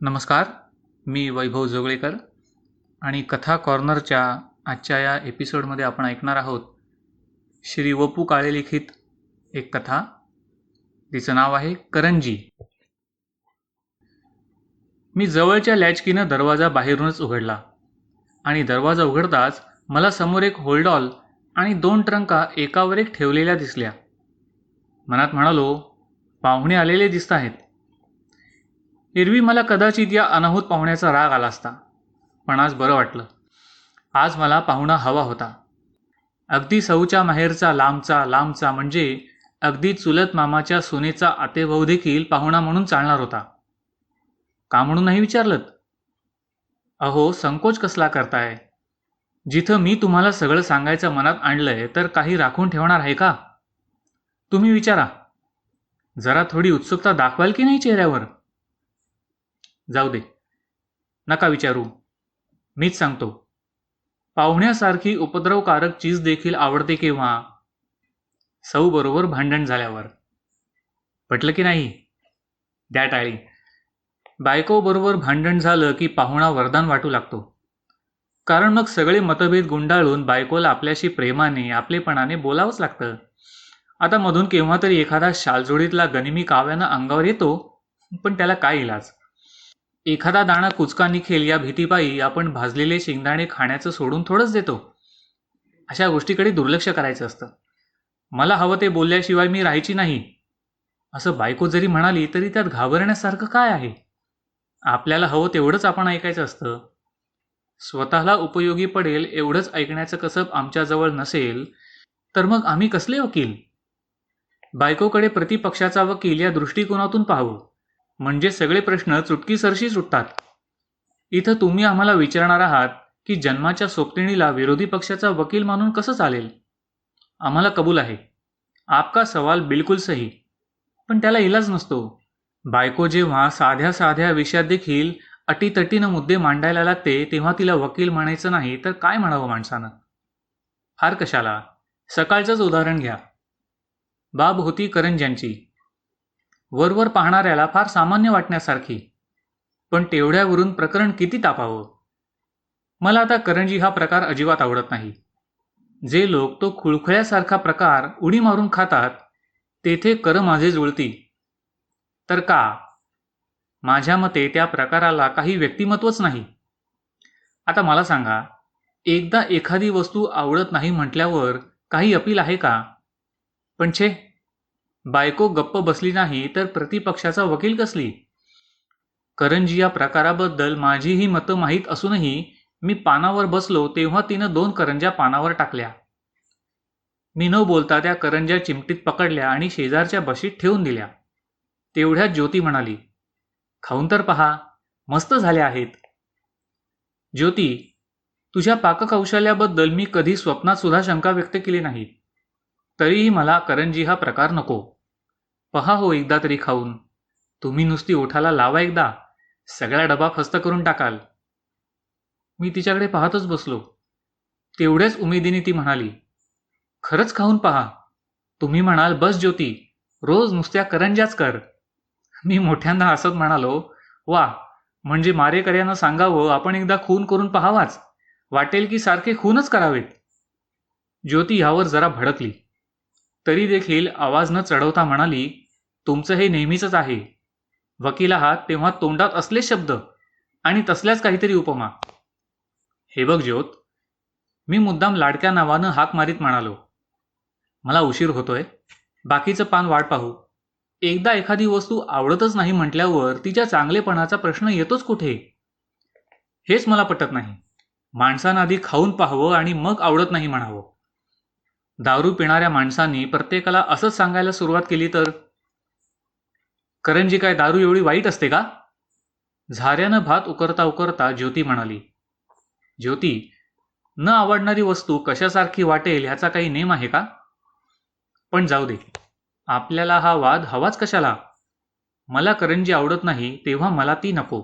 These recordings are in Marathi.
नमस्कार मी वैभव जोगळेकर आणि कथा कॉर्नरच्या आजच्या या एपिसोडमध्ये आपण ऐकणार आहोत श्री वपू काळे लिखित एक कथा. तिचं नाव आहे करंजी. मी जवळच्या लॅचकीनं दरवाजा बाहेरूनच उघडला आणि दरवाजा उघडताच मला समोर एक होल्डॉल आणि दोन ट्रंका एकावर एक ठेवलेल्या दिसल्या. मनात म्हणालो पाहुणे आलेले दिसत आहेत. एरवी मला कदाचित या अनाहूत पाहुण्याचा राग आला असता. पण आज बरं वाटलं. आज मला पाहुणा हवा होता. अगदी सऊच्या माहेरचा लांबचा लांबचा म्हणजे अगदी चुलत मामाच्या सुनेचा आतेभाऊ देखील पाहुणा म्हणून चालणार होता. का म्हणून नाही विचारलं अहो संकोच कसला करताय? जिथं मी तुम्हाला सगळं सांगायचं मनात आणलंय तर काही राखून ठेवणार आहे का? तुम्ही विचारा. जरा थोडी उत्सुकता दाखवाल की नाही चेहऱ्यावर? जाऊ दे. नका विचारू. मीच सांगतो. पाहुण्यासारखी उपद्रवकारक चीज देखील आवडते केव्हा? सौ बरोबर भांडण झाल्यावर. पटलं की नाही? द्या टाळी. बायको बरोबर भांडण झालं की पाहुणा वरदान वाटू लागतो. कारण मग सगळे मतभेद गुंडाळून बायकोला आपल्याशी प्रेमाने आपलेपणाने बोलावंच लागतं. आता मधून केव्हा तरी एखादा शालजोडीतला गनिमी काव्यानं अंगावर येतो पण त्याला काय इलाज? एखादा दाणा कुचका निघेल या भीतीपायी आपण भाजलेले शेंगदाणे खाण्याचं सोडून थोडंच देतो. अशा गोष्टीकडे दुर्लक्ष करायचं असतं. मला हवं ते बोलल्याशिवाय मी राहायची नाही. असं बायको जरी म्हणाली तरी त्यात घाबरण्यासारखं काय आहे? आपल्याला हवं तेवढंच आपण ऐकायचं असतं. स्वतःला उपयोगी पडेल एवढंच ऐकण्याचं कसब आमच्याजवळ नसेल तर मग आम्ही कसले वकील? बायकोकडे प्रतिपक्षाचा वकील या दृष्टिकोनातून पाहावं म्हणजे सगळे प्रश्न चुटकीसरशी सुटतात. इथं तुम्ही आम्हाला विचारणार आहात की जन्माच्या सोबतिणीला विरोधी पक्षाचा वकील मानून कसं चालेल? आम्हाला कबूल आहे. आपका सवाल बिलकुल सही. पण त्याला इलाज नसतो. बायको जेव्हा साध्या साध्या विषयात देखील अटीतटीनं मुद्दे मांडायला लागते तेव्हा तिला वकील म्हणायचं नाही तर काय म्हणावं माणसानं? फार कशाला? सकाळचंच उदाहरण घ्या. बाब होती करंज्यांची. वरवर पाहणाऱ्याला फार सामान्य वाटण्यासारखी. पण तेवढ्यावरून प्रकरण किती तापावं? मला आता करंजी हा प्रकार अजिबात आवडत नाही. जे लोक तो खुळखुळ्यासारखा प्रकार उडी मारून खातात तेथे कर माझे जुळती तर का? माझ्या मते त्या प्रकाराला काही व्यक्तिमत्वच नाही. आता मला सांगा एकदा एखादी वस्तू आवडत नाही म्हटल्यावर काही अपील आहे का? पण छे बायको गप्प बसली नाही तर प्रतिपक्षाचा वकील कसली? करंजी या प्रकाराबद्दल माझीही मतं माहीत असूनही मी पानावर बसलो तेव्हा तिनं दोन करंज्या पानावर टाकल्या. मी न बोलता त्या करंज्या चिमटीत पकडल्या आणि शेजारच्या बशीत ठेवून दिल्या. तेवढ्यात ज्योती म्हणाली खाऊन तर पहा मस्त झाल्या आहेत. ज्योती तुझ्या पाककौशल्याबद्दल मी कधी स्वप्नात सुद्धा शंका व्यक्त केली नाही. तरीही मला करंजी हा प्रकार नको. पहा हो एकदा तरी खाऊन. तुम्ही नुसती ओठाला लावा एकदा. सगळा डबा फस्त करून टाकाल. मी तिच्याकडे पाहतच बसलो. तेवढ्याच उमेदीने ती म्हणाली खरंच खाऊन पहा. तुम्ही म्हणाल बस ज्योती रोज नुसत्या करंजाच कर. मी मोठ्यांदा हसत म्हणालो वा म्हणजे मारेकऱ्यानं सांगावं आपण एकदा खून करून पहावाच. वाटेल की सारखे खूनच करावेत. ज्योती ह्यावर जरा भडकली. तरी देखील आवाज न चढवता म्हणाली तुमचं हे नेहमीचंच आहे. वकील आहात तेव्हा तोंडात असले शब्द आणि तसल्याच काहीतरी उपमा. हे बघ ज्योत मी मुद्दाम लाडक्या नावानं हाक मारीत म्हणालो. मला उशीर होतोय. बाकीचं पान वाट पाहू. एकदा एखादी वस्तू आवडतच नाही म्हटल्यावर तिच्या चांगलेपणाचा प्रश्न येतोच कुठे? हेच मला पटत नाही. माणसानं आधी खाऊन पाहावं आणि मग आवडत नाही म्हणावं. दारू पिणाऱ्या माणसांनी प्रत्येकाला असंच सांगायला सुरुवात केली तर? करंजी काय दारू एवढी वाईट असते का? झाऱ्यानं भात उकरता उकरता ज्योती म्हणाली ज्योती न आवडणारी वस्तू कशासारखी वाटेल ह्याचा काही नेम आहे का? पण जाऊ दे आपल्याला हा वाद हवाच कशाला? मला करंजी आवडत नाही तेव्हा मला ती नको.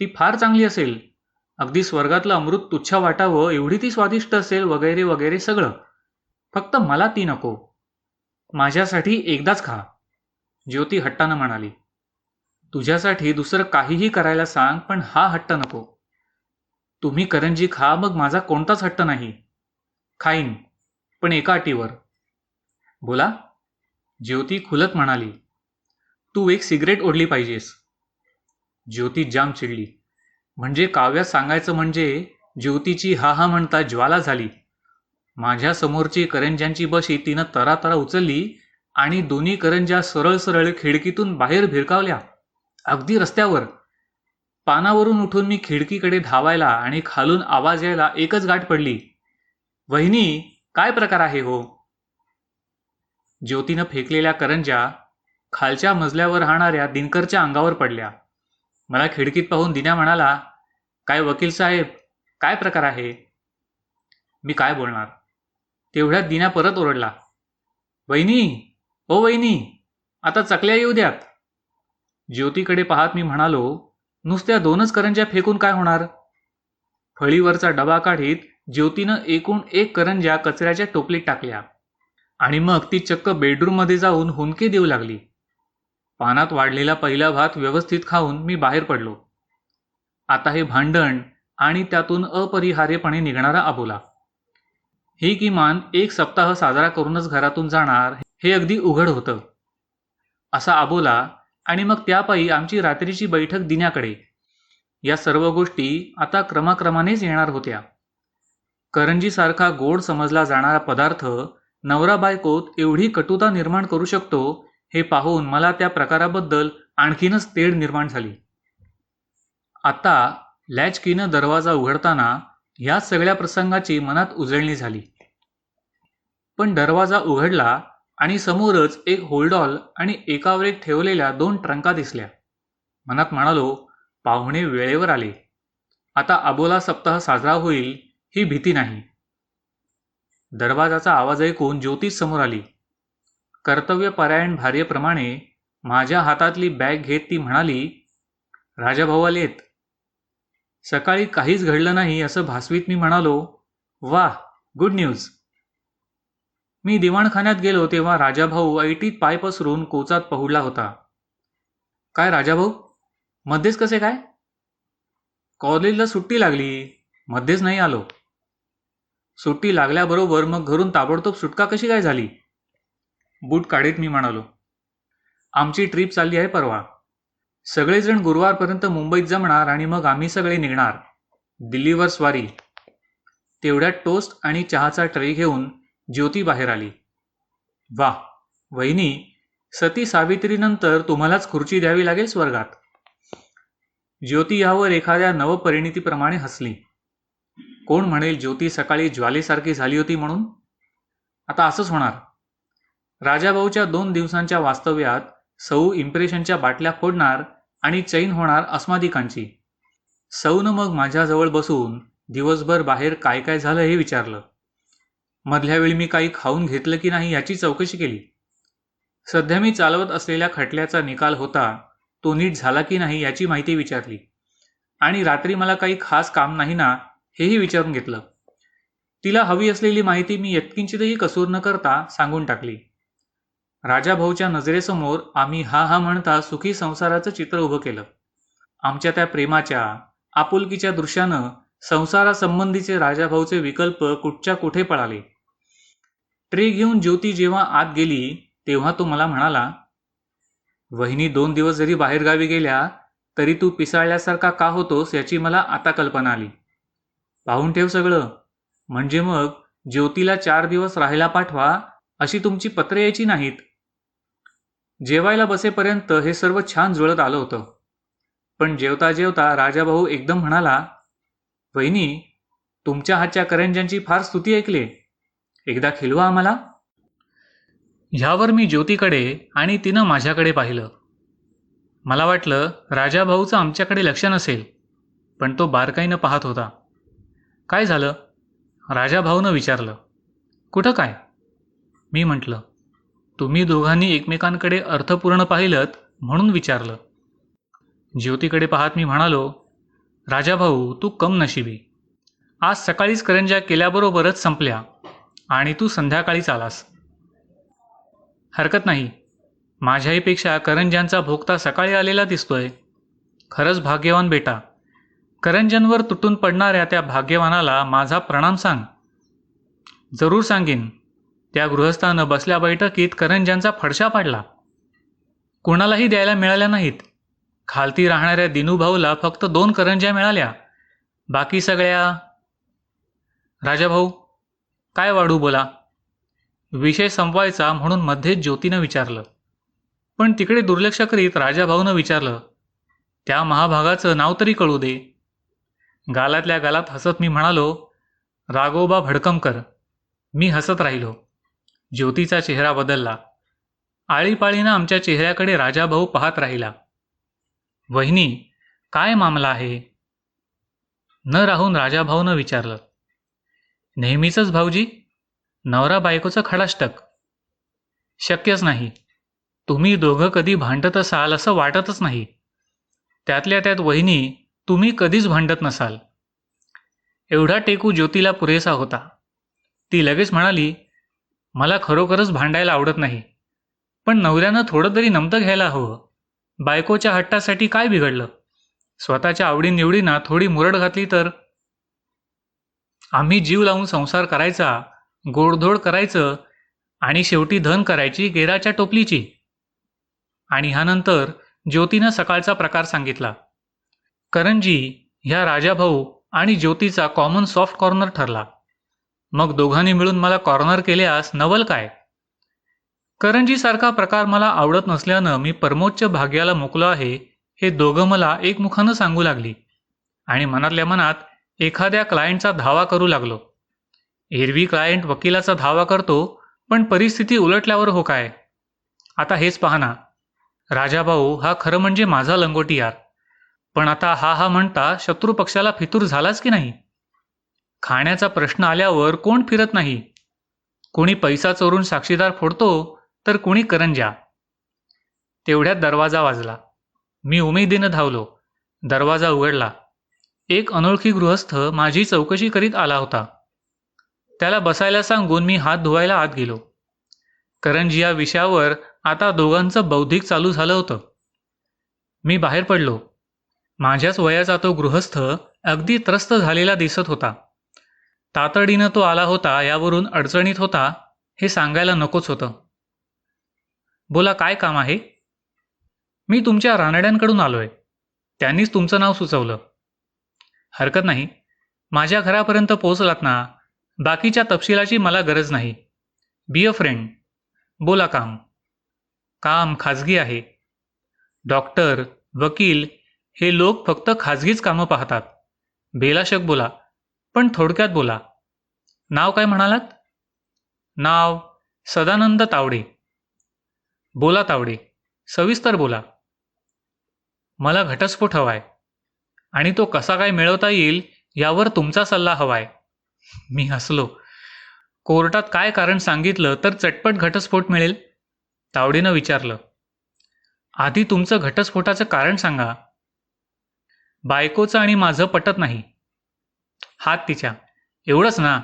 ती फार चांगली असेल. अगदी स्वर्गातलं अमृत तुच्छ वाटावं एवढी ती स्वादिष्ट असेल वगैरे वगैरे सगळं. फक्त मला ती नको. माझ्यासाठी एकदाच खा. ज्योती हट्टानं म्हणाली तुझ्यासाठी दुसरं काहीही करायला सांग पण हा हट्ट नको. तुम्ही करंजी खा मग माझा कोणताच हट्ट नाही. खाईन पण एका अटीवर. बोला. ज्योती खुलत म्हणाली तू एक सिगरेट ओढली पाहिजेस. ज्योती जाम चिडली. म्हणजे काव्यात सांगायचं म्हणजे ज्योतीची हा हा म्हणता ज्वाला झाली. माझ्या समोरची करंज्यांची बशी तिनं तरातरा उचलली आणि दोन्ही करंज्या सरळ सरळ खिडकीतून बाहेर भिरकावल्या अगदी रस्त्यावर. पानावरून उठून मी खिडकीकडे धावायला आणि खालून आवाज यायला एकच गाठ पडली. वहिनी काय प्रकार आहे हो? ज्योतीनं फेकलेल्या करंज्या खालच्या मजल्यावर राहणाऱ्या दिनकरच्या अंगावर पडल्या. मला खिडकीत पाहून दिन्या म्हणाला काय वकील साहेब काय प्रकार आहे? मी काय बोलणार? तेवढ्यात दिन्या परत ओरडला वहिनी ओ वहिनी आता चकल्या येऊ द्यात. ज्योतीकडे पाहत मी म्हणालो नुसत्या दोनच करंज्या फेकून काय होणार? फळीवरचा डबा काढीत ज्योतीनं एकूण एक करंज्या कचऱ्याच्या टोपलीत टाकल्या. आणि मग ती चक्क बेडरूममध्ये जाऊन हुंदके देऊ लागली. पानात वाढलेला पहिला भात व्यवस्थित खाऊन मी बाहेर पडलो. आता हे भांडण आणि त्यातून अपरिहार्यपणे निघणारा अबोला ही किमान एक सप्ताह साजरा करूनच घरातून जाणार हे अगदी उघड होतं. असा आबोला आणि मग त्यापायी आमची रात्रीची बैठक दिन्याकडे. या सर्व गोष्टी आता क्रमाक्रमानेच येणार होत्या. करंजीसारखा गोड समजला जाणारा पदार्थ नवरा बायकोत एवढी कटुता निर्माण करू शकतो हे पाहून मला त्या प्रकाराबद्दल आणखीनच तेढ निर्माण झाली. आता लॅचकीनं दरवाजा उघडताना ह्या सगळ्या प्रसंगाची मनात उजळणी झाली. पण दरवाजा उघडला आणि समोरच एक होल्डॉल आणि एकावर एक ठेवलेल्या दोन ट्रंका दिसल्या. मनात म्हणालो पाहुणे वेळेवर आले. आता अबोला सप्ताह साजरा होईल ही भीती नाही. दरवाजाचा आवाज ऐकून ज्योतिष समोर आली. कर्तव्यपरायण भार्येप्रमाणे माझ्या हातातली बॅग घेत ती म्हणाली राजाभाऊ आलेत सकाळी काहीच घडलं नाही असं भासवीत मी म्हणालो वा गुड न्यूज. मी दिवाणखान्यात गेलो तेव्हा राजाभाऊ ऐटीत पाय पसरून कोचात पहुडला होता. काय राजाभाऊ? मध्येच कसे काय? कॉलेजला सुट्टी लागली. मध्येच नाही आलो. सुट्टी लागल्याबरोबर मग घरून ताबडतोब सुटका कशी काय झाली? बूट काढीत मी म्हणालो. आमची ट्रीप चालली आहे परवा. सगळेजण गुरुवारपर्यंत मुंबईत जमणार आणि मग आम्ही सगळे निघणार. दिल्लीवर स्वारी. तेवढ्यात टोस्ट आणि चहाचा ट्रे घेऊन ज्योती बाहेर आली. वा वहिनी सती सावित्रीनंतर तुम्हालाच खुर्ची द्यावी लागेल स्वर्गात. ज्योती यावर एखाद्या नवपरिणितीप्रमाणे हसली. कोण म्हणेल ज्योती सकाळी ज्वालेसारखी झाली होती म्हणून? आता असंच होणार. राजाभाऊच्या दोन दिवसांच्या वास्तव्यात सौ इम्प्रेशनच्या बाटल्या फोडणार आणि चैन होणार अस्मादिकांची. सौनं मग माझ्याजवळ बसून दिवसभर बाहेर काय काय झालं हे विचारलं. मधल्या वेळी मी काही खाऊन घेतलं की नाही याची चौकशी केली. सध्या मी चालवत असलेल्या खटल्याचा निकाल होता तो नीट झाला की नाही याची माहिती विचारली. आणि रात्री मला काही खास काम नाही ना हेही विचारून घेतलं. तिला हवी असलेली माहिती मी यत्किंचितही कसूर न करता सांगून टाकली. राजाभाऊच्या नजरेसमोर आम्ही हा हा म्हणता सुखी संसाराचं चित्र उभं केलं. आमच्या त्या प्रेमाच्या आपुलकीच्या दृश्यानं संसारासंबंधीचे राजाभाऊचे विकल्प कुठच्या कुठे पळाले? ट्रे घेऊन ज्योती जेव्हा आत गेली तेव्हा तो मला म्हणाला वहिनी दोन दिवस जरी बाहेरगावी गेल्या तरी तू पिसाळल्यासारखा का होतोस याची मला आता कल्पना आली. पाहून ठेव सगळं. म्हणजे मग ज्योतीला चार दिवस राहायला पाठवा अशी तुमची पत्रे यायची नाहीत. जेवायला बसेपर्यंत हे सर्व छान जुळत आलं होतं. पण जेवता जेवता राजाभाऊ एकदम म्हणाला वहिनी तुमच्या हातच्या करंज्यांची फार स्तुती ऐकले. एकदा खिलवा आम्हाला. ह्यावर मी ज्योतीकडे आणि तिनं माझ्याकडे पाहिलं. मला वाटलं राजाभाऊचं आमच्याकडे लक्ष नसेल पण तो बारकाईनं पाहत होता. काय झालं? राजाभाऊनं विचारलं. कुठं काय? मी म्हटलं तुम्ही दोघांनी एकमेकांकडे अर्थपूर्ण पाहिलं म्हणून विचारलं. ज्योतीकडे पाहत मी म्हणालो राजाभाऊ तू कम नशिबी. आज सकाळीच करंज्या केल्याबरोबरच संपल्या आणि तू संध्याकाळीच आलास. हरकत नाही. माझ्याहीपेक्षा करंज्यांचा भोगता सकाळी आलेला दिसतोय. खरंच भाग्यवान बेटा. करंजनवर तुटून पडणाऱ्या त्या भाग्यवानाला माझा प्रणाम सांग. जरूर सांगेन. त्या गृहस्थानं बसल्या बैठकीत करंज्यांचा फडशा पाडला. कोणालाही द्यायला मिळाल्या नाहीत. खालती राहणाऱ्या दिनूभाऊला फक्त दोन करंज्या मिळाल्या. बाकी सगळ्या? राजाभाऊ काय वाढू बोला? विषय संपवायचा म्हणून मध्येच ज्योतीनं विचारलं. पण तिकडे दुर्लक्ष करीत राजाभाऊनं विचारलं त्या महाभागाचं नाव तरी कळू दे. गालातल्या गालात हसत मी म्हणालो राघोबा भडकमकर. मी हसत राहिलो. ज्योतीचा चेहरा बदलला. आळीपाळीनं आमच्या चेहऱ्याकडे राजाभाऊ पाहत राहिला. वहिनी काय मामला आहे? न राहून राजाभाऊनं विचारलं. नेहमीचंच भाऊजी नवरा बायकोचं खडाष्टक. शक्यच नाही. तुम्ही दोघं कधी भांडत असाल असं वाटतच नाही. त्यातल्या त्यात वहिनी तुम्ही कधीच भांडत नसाल. एवढा टेकू ज्योतीला पुरेसा होता. ती लगेच म्हणाली मला खरोखरच भांडायला आवडत नाही. पण नवऱ्यानं थोडं तरी नमतं घ्यायला हवं. बायकोच्या हट्टासाठी काय बिघडलं? स्वतःच्या आवडीनिवडींना थोडी मुरड घातली तर? आम्ही जीव लावून संसार करायचा गोडधोड करायचं आणि शेवटी धन करायची गेराच्या टोपलीची. आणि ह्यानंतर ज्योतीनं सकाळचा प्रकार सांगितला. करंजी ह्या राजाभाऊ आणि ज्योतीचा कॉमन सॉफ्ट कॉर्नर ठरला. मग दोघांनी मिळून मला कॉर्नर केल्यास नवल काय? करंजीसारखा प्रकार मला आवडत नसल्यानं मी परमोच्च भाग्याला मोकलो आहे हे दोघं मला एकमुखानं सांगू लागली. आणि मनातल्या मनात एखाद्या क्लायंटचा धावा करू लागलो. एरवी क्लायंट वकिलाचा धावा करतो पण परिस्थिती उलटल्यावर हो काय? आता हेच पाहना राजाभाऊ हा खरं म्हणजे माझा लंगोटी यार पण आता हा हा म्हणता शत्रू पक्षाला फितूर झालाच की नाही? खाण्याचा प्रश्न आल्यावर कोण फिरत नाही? कोणी पैसा चोरून साक्षीदार फोडतो तर कोणी करंज्या तेवढ्यात दरवाजा वाजला. मी उमेदीनं धावलो. दरवाजा उघडला. एक अनोळखी गृहस्थ माझी चौकशी करीत आला होता. त्याला बसायला सांगून मी हात धुवायला आत गेलो. करंजी या विषयावर आता दोघांचं बौद्धिक चालू झालं होतं. मी बाहेर पडलो. माझ्याच वयाचा तो गृहस्थ अगदी त्रस्त झालेला दिसत होता. तातडीनं तो आला होता यावरून अडचणीत होता हे सांगायला नकोच होतं. बोला काय काम आहे? मी तुमच्या रानड्यांकडून आलो आहे त्यांनीच तुमचं नाव सुचवलं. हरकत नाही. माझ्या घरापर्यंत पोहोचलात ना बाकीच्या तपशिलाची मला गरज नाही. बी अ फ्रेंड बोला काम. काम खाजगी आहे. डॉक्टर वकील हे लोक फक्त खाजगीच कामं पाहतात. बेलाशक बोला पण थोडक्यात बोला. नाव काय म्हणालात? नाव सदानंद तावडे. बोला तावडे सविस्तर बोला. मला घटस्फोट हवाय आणि तो कसा काय मिळवता येईल यावर तुमचा सल्ला हवाय. मी हसलो. कोर्टात काय कारण सांगितलं तर चटपट घटस्फोट मिळेल? तावडीनं विचारलं. आधी तुमचं घटस्फोटाचं कारण सांगा. बायकोचं आणि माझं पटत नाही. हात तिच्या. एवढंच ना?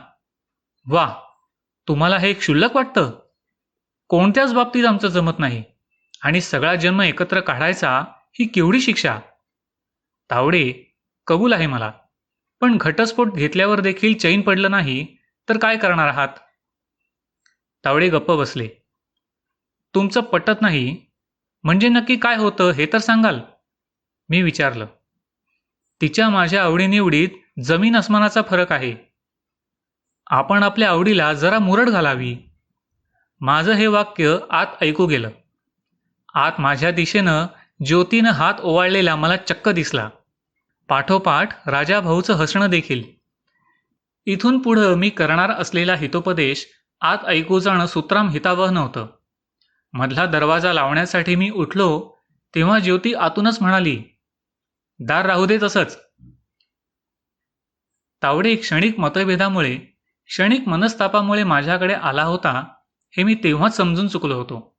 वा तुम्हाला हे एक क्षुल्लक वाटतं? कोणत्याच बाबतीत आमचं जमत नाही. आणि सगळा जन्म एकत्र काढायचा ही केवढी शिक्षा? तावडे कबूल आहे मला. पण घटस्फोट घेतल्यावर देखील चैन पडलं नाही तर काय करणार आहात? तावडे गप्प बसले. तुमचं पटत नाही. म्हणजे नक्की काय होतं हे तर सांगाल? मी विचारलं. तिच्या माझ्या आवडीनिवडीत जमीन अस्मानाचा फरक आहे. आपण आपल्या आवडीला जरा मुरड घालावी. माझं हे वाक्य आत ऐकू गेलं. आत माझ्या दिशेनं ज्योतीनं हात ओवाळलेला मला चक्क दिसला. पाठोपाठ राजाभाऊचं हसणं देखील. इथून पुढं मी करणार असलेला हितोपदेश आत ऐकू जाणं सुत्राम हितावह नव्हतं. मधला दरवाजा लावण्यासाठी मी उठलो तेव्हा ज्योती आतूनच म्हणाली दार राहू दे तसंच. तावडे क्षणिक मतभेदामुळे क्षणिक मनस्तापामुळे माझ्याकडे आला होता हे मी तेव्हाच समजून चुकलो होतो.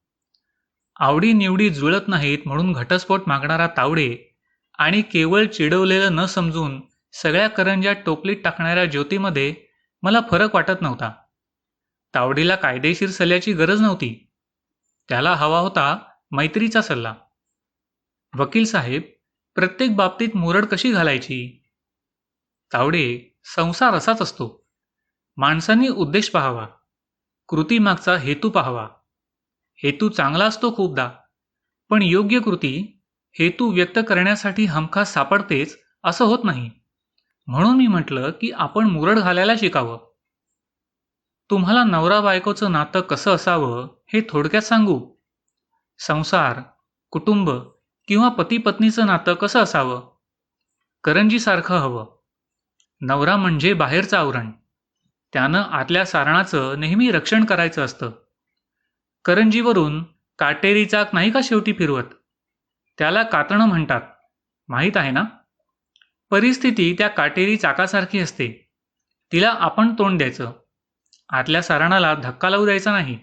आवडी निवडी जुळत नाहीत म्हणून घटस्फोट मागणारा तावडे आणि केवळ चिडवलेलं न समजून सगळ्या करंज्या टोपलीत टाकणाऱ्या ज्योतीमध्ये मला फरक वाटत नव्हता. तावडीला कायदेशीर सल्ल्याची गरज नव्हती. त्याला हवा होता मैत्रीचा सल्ला. वकील साहेब प्रत्येक बाबतीत मुरड कशी घालायची? तावडे संसार असाच असतो. माणसांनी उद्देश पाहावा. कृतीमागचा हेतू पाहावा. हेतू चांगला असतो खूपदा पण योग्य कृती हेतू व्यक्त करण्यासाठी हमखास सापडतेच असं होत नाही. म्हणून मी म्हटलं की आपण मुरड घालायला शिकावं. तुम्हाला नवरा बायकोचं नातं कसं असावं हे थोडक्यात सांगू. संसार कुटुंब किंवा पती पत्नीचं नातं कसं असावं? करंजीसारखं हवं. नवरा म्हणजे बाहेरचं आवरण. त्यानं आतल्या सारणाचं नेहमी रक्षण करायचं असतं. करंजीवरून काटेरी चाक नाही का शेवटी फिरवत? त्याला कातणं म्हणतात. माहीत आहे ना? परिस्थिती त्या काटेरी चाकासारखी असते. तिला आपण तोंड द्यायचं. आतल्या सारणाला धक्का लावू द्यायचा नाही.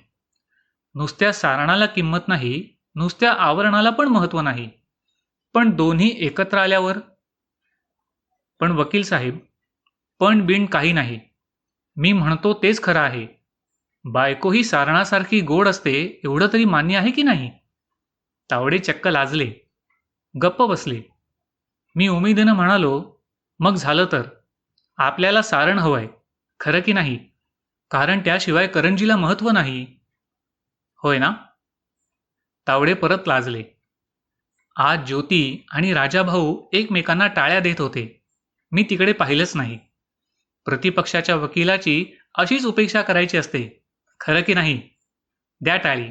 नुसत्या सारणाला किंमत नाही नुसत्या आवरणाला पण महत्त्व नाही. पण दोन्ही एकत्र आल्यावर? पण वकील साहेब पण बिन काही नाही. मी म्हणतो तेच खरं आहे. बायको ही सारणासारखी गोड असते एवढं तरी मान्य आहे की नाही? तावडे चक्क लाजले. गप्प बसले. मी उमेदीनं म्हणालो मग झालं तर? आपल्याला सारण हवंय खरं की नाही? कारण त्याशिवाय करंजीला महत्त्व नाही. होय ना? तावडे परत लाजले. आज ज्योती आणि राजाभाऊ एकमेकांना टाळ्या देत होते. मी तिकडे पाहिलंच नाही. प्रतिपक्षाच्या वकिलाची अशीच उपेक्षा करायची असते. खरं की नाही? द्या टाळी